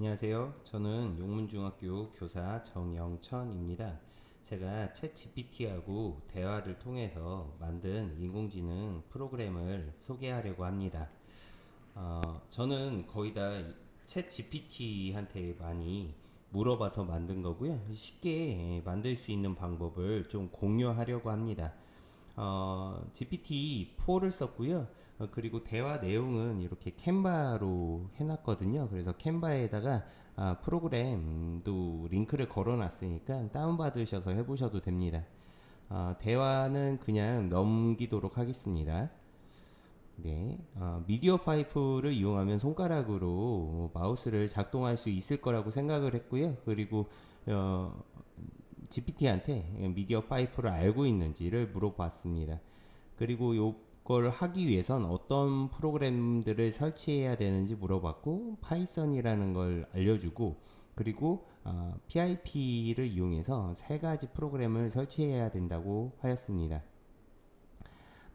안녕하세요. 저는 용문중학교 교사 정영천입니다. 제가 챗 GPT하고 대화를 통해서 만든 인공지능 프로그램을 소개하려고 합니다. 어, 저는 거의 다 챗 GPT한테 많이 물어봐서 만든 거고요. 쉽게 만들 수 있는 방법을 좀 공유하려고 합니다. 어, GPT-4를 썼고요. 어, 그리고 대화 내용은 이렇게 캔바로 해놨거든요. 그래서 캔바에다가 아, 프로그램도 링크를 걸어놨으니까 다운받으셔서 해보셔도 됩니다. 어, 대화는 그냥 넘기도록 하겠습니다. 네, 어, 미디어 파이프를 이용하면 손가락으로 마우스를 작동할 수 있을 거라고 생각을 했고요. 그리고 어, GPT한테 미디어 파이프를 알고 있는지를 물어봤습니다. 그리고 이 걸 하기 위해선 어떤 프로그램들을 설치해야 되는지 물어봤고 파이썬이라는 걸 알려주고 그리고 어, PIP를 이용해서 세 가지 프로그램을 설치해야 된다고 하였습니다.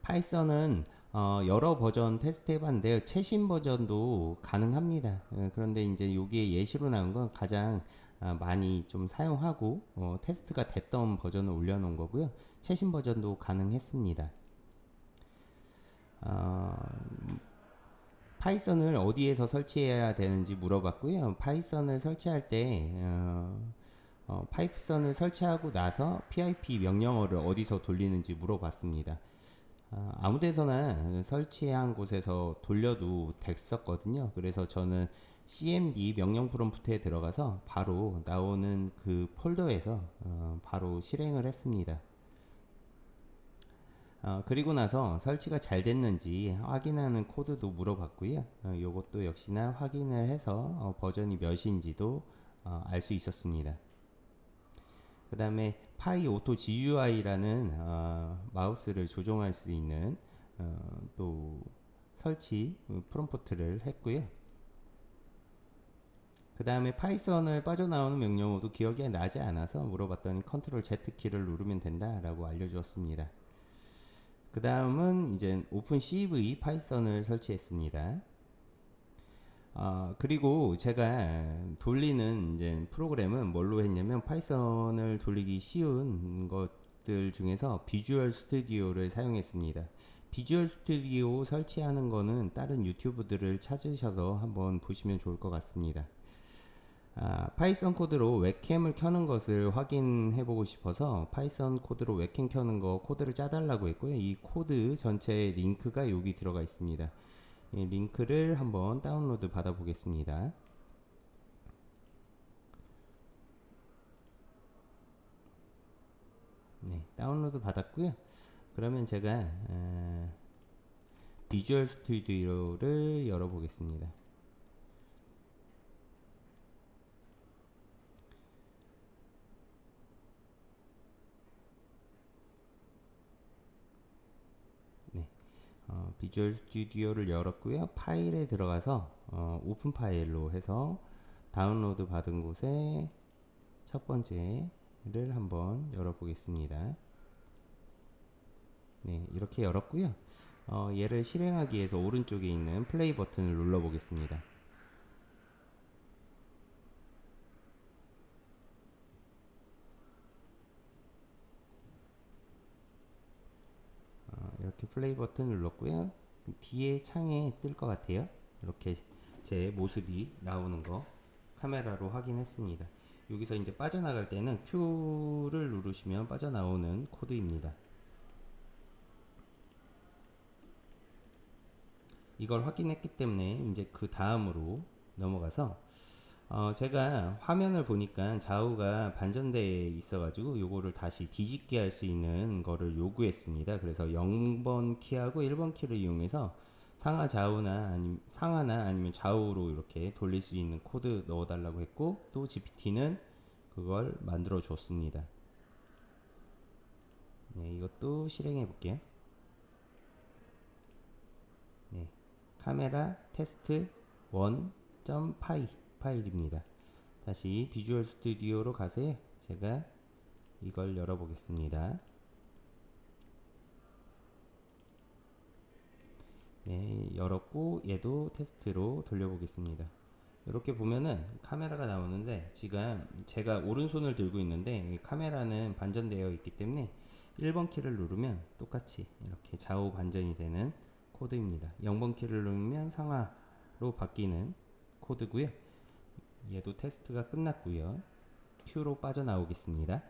파이썬은 어, 여러 버전 테스트 해봤는데요. 최신 버전도 가능합니다. 어, 그런데 이제 여기에 예시로 나온 건 가장 아, 많이 좀 사용하고 어, 테스트가 됐던 버전을 올려놓은 거고요. 최신 버전도 가능했습니다. 어, 파이썬을 어디에서 설치해야 되는지 물어봤고요. 파이썬을 설치할 때 어, 어, 파이썬을 설치하고 나서 PIP 명령어를 어디서 돌리는지 물어봤습니다. 아, 아무데서나 설치한 곳에서 돌려도 됐었거든요. 그래서 저는 cmd 명령 프롬프트에 들어가서 바로 나오는 그 폴더에서 어, 바로 실행을 했습니다. 어, 그리고 나서 설치가 잘 됐는지 확인하는 코드도 물어봤고요. 어, 이것도 역시나 확인을 해서 어, 버전이 몇인지도 어, 알수 있었습니다. 그 다음에 파이 오토 GUI라는 어, 마우스를 조정할 수 있는 어, 또 설치 프롬프트를 했고요. 그 다음에 파이썬을 빠져나오는 명령어도 기억이 나지 않아서 물어봤더니 컨트롤 Z 키를 누르면 된다라고 알려주었습니다. 그 다음은 이제 오픈 CV 파이썬을 설치했습니다. 어, 그리고 제가 돌리는 이제 프로그램은 뭘로 했냐면 파이썬을 돌리기 쉬운 것들 중에서 비주얼 스튜디오를 사용했습니다. 비주얼 스튜디오 설치하는 거는 다른 유튜브들을 찾으셔서 한번 보시면 좋을 것 같습니다. 아, 파이썬 코드로 웹캠을 켜는 것을 확인해 보고 싶어서 파이썬 코드로 웹캠 켜는 거 코드를 짜달라고 했고요. 이 코드 전체 링크가 여기 들어가 있습니다. 이 링크를 한번 다운로드 받아 보겠습니다. 네, 다운로드 받았고요. 그러면 제가 어, 비주얼 스튜디오를 열어 보겠습니다. 어, 비주얼 스튜디오를 열었고요. 파일에 들어가서 어, 오픈 파일로 해서 다운로드 받은 곳에 첫 번째를 한번 열어보겠습니다. 네, 이렇게 열었고요. 어, 얘를 실행하기 위해서 오른쪽에 있는 플레이 버튼을 눌러보겠습니다. 이렇게 플레이 버튼 눌렀고요. 뒤에 창에 뜰 것 같아요. 이렇게 제 모습이 나오는 거 카메라로 확인했습니다. 여기서 이제 빠져나갈 때는 Q를 누르시면 빠져나오는 코드입니다. 이걸 확인했기 때문에 이제 그 다음으로 넘어가서 어, 제가 화면을 보니까 좌우가 반전되어 있어가지고 요거를 다시 뒤집게 할수 있는 거를 요구했습니다. 그래서 0번 키하고 1번 키를 이용해서 상하 좌우나 아니면 상하나 아니면 좌우로 이렇게 돌릴 수 있는 코드 넣어달라고 했고 또 GPT는 그걸 만들어 줬습니다. 네, 이것도 실행해 볼게요. 네, 카메라 테스트 1.py 파일입니다. 다시 비주얼 스튜디오로 가서 제가 이걸 열어보겠습니다. 네, 열었고 얘도 테스트로 돌려보겠습니다. 이렇게 보면은 카메라가 나오는데 지금 제가 오른손을 들고 있는데 이 카메라는 반전되어 있기 때문에 1번 키를 누르면 똑같이 이렇게 좌우 반전이 되는 코드입니다. 0번 키를 누르면 상하로 바뀌는 코드고요. 얘도 테스트가 끝났고요. Q로 빠져나오겠습니다.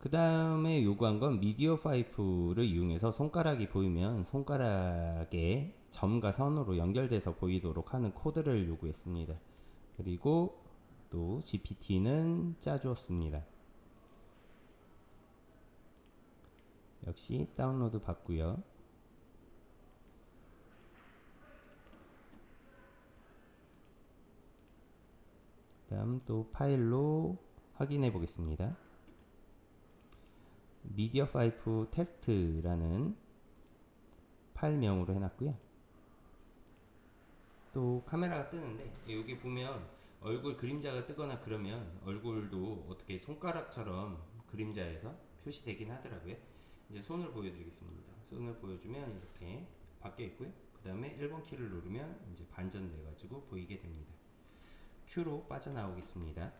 그 다음에 요구한 건 미디어 파이프를 이용해서 손가락이 보이면 손가락에 점과 선으로 연결돼서 보이도록 하는 코드를 요구했습니다. 그리고 또 GPT는 짜주었습니다. 역시 다운로드 받고요. 다음 또 파일로 확인해 보겠습니다. 미디어 파이프 테스트라는 파일명으로 해놨고요. 또 카메라가 뜨는데 여기 보면 얼굴 그림자가 뜨거나 그러면 얼굴도 어떻게 손가락처럼 그림자에서 표시되긴 하더라고요. 이제 손을 보여드리겠습니다. 손을 보여주면 이렇게 바뀌어 있고요. 그 다음에 1번 키를 누르면 이제 반전돼 가지고 보이게 됩니다. Q로 빠져나오겠습니다.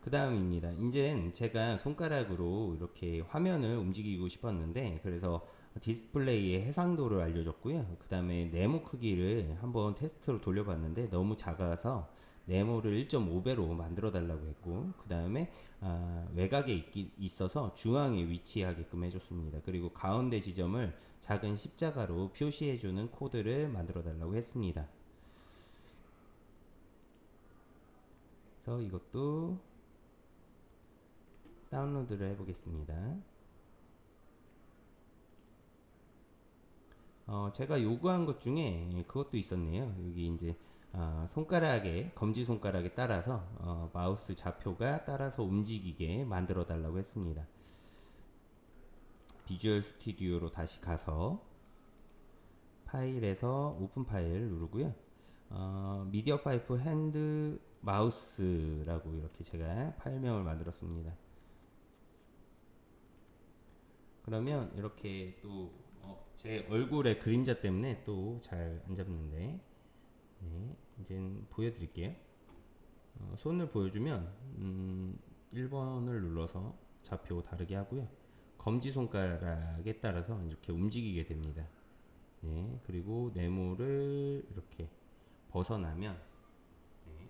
그 다음입니다. 이제 제가 손가락으로 이렇게 화면을 움직이고 싶었는데 그래서 디스플레이의 해상도를 알려줬고요. 그 다음에 네모 크기를 한번 테스트로 돌려봤는데 너무 작아서 네모를 1.5배로 만들어 달라고 했고 그 다음에 아, 외곽에 있기, 있어서 중앙에 위치하게끔 해줬습니다. 그리고 가운데 지점을 작은 십자가로 표시해주는 코드를 만들어 달라고 했습니다. 그래서 이것도 다운로드를 해보겠습니다. 어, 제가 요구한 것 중에 그것도 있었네요. 여기 이제 어, 손가락에 검지 손가락에 따라서 어, 마우스 좌표가 따라서 움직이게 만들어 달라고 했습니다. 비주얼 스튜디오로 다시 가서 파일에서 오픈 파일 누르고요. 어, 미디어 파이프 핸드 마우스라고 이렇게 제가 파일명을 만들었습니다. 그러면 이렇게 또 제 얼굴의 그림자 때문에 또 잘 안 잡는데 네, 이제 보여드릴게요. 어, 손을 보여주면 음, 1번을 눌러서 좌표 다르게 하고요. 검지 손가락에 따라서 이렇게 움직이게 됩니다. 네, 그리고 네모를 이렇게 벗어나면 네,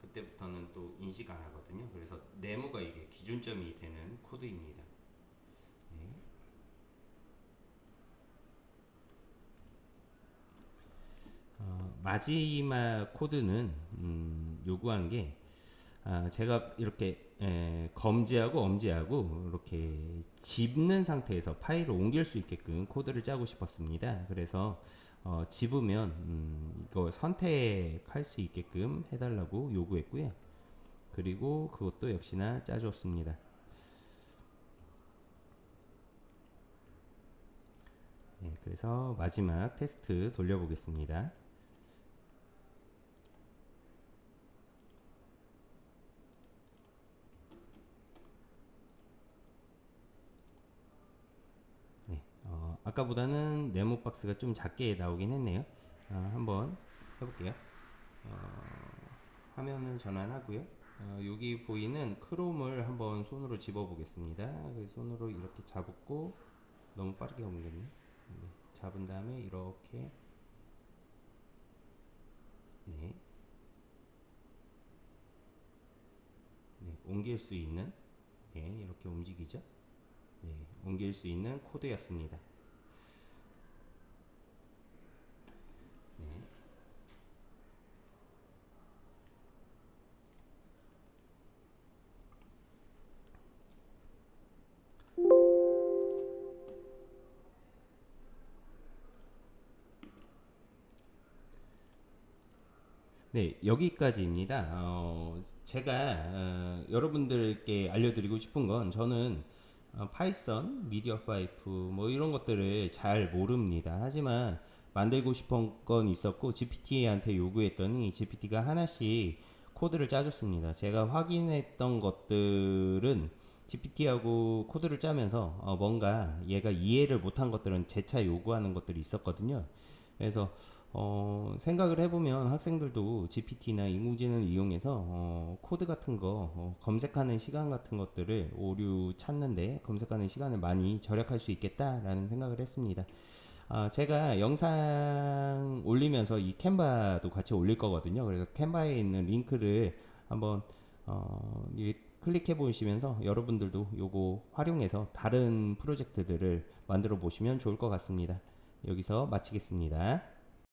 그때부터는 또 인식 안 하거든요. 그래서 네모가 이게 기준점이 되는 코드입니다. 마지막 코드는 음, 요구한 게 아, 제가 이렇게 에, 검지하고 엄지하고 이렇게 집는 상태에서 파일을 옮길 수 있게끔 코드를 짜고 싶었습니다. 그래서 어, 집으면 음, 이거 선택할 수 있게끔 해달라고 요구했고요. 그리고 그것도 역시나 짜줬습니다. 네, 그래서 마지막 테스트 돌려보겠습니다. 네, 어, 아까보다는 네모 박스가 좀 작게 나오긴 했네요. 아, 한번 해볼게요. 어, 화면을 전환하고요. 어, 여기 보이는 크롬을 한번 손으로 집어보겠습니다. 그 손으로 이렇게 잡고 너무 빠르게 옮겼네. 네, 잡은 다음에 이렇게 네. 네, 옮길 수 있는 네, 이렇게 움직이죠. 네, 옮길 수 있는 코드였습니다. 네, 여기까지입니다. 어, 제가 어, 여러분들께 알려드리고 싶은 건 저는 어, 파이썬, 미디어 파이프 뭐 이런 것들을 잘 모릅니다. 하지만 만들고 싶은 건 있었고 GPT한테 요구했더니 GPT가 하나씩 코드를 짜줬습니다. 제가 확인했던 것들은 GPT하고 코드를 짜면서 어, 뭔가 얘가 이해를 못한 것들은 재차 요구하는 것들이 있었거든요. 그래서 어, 생각을 해보면 학생들도 GPT나 인공지능을 이용해서 어, 코드 같은 거 어, 검색하는 시간 같은 것들을 오류 찾는데 검색하는 시간을 많이 절약할 수 있겠다라는 생각을 했습니다. 아, 제가 영상 올리면서 이 캔바도 같이 올릴 거거든요. 그래서 캔바에 있는 링크를 한번 어, 이 클릭해 보시면서 여러분들도 요거 활용해서 다른 프로젝트들을 만들어 보시면 좋을 것 같습니다. 여기서 마치겠습니다.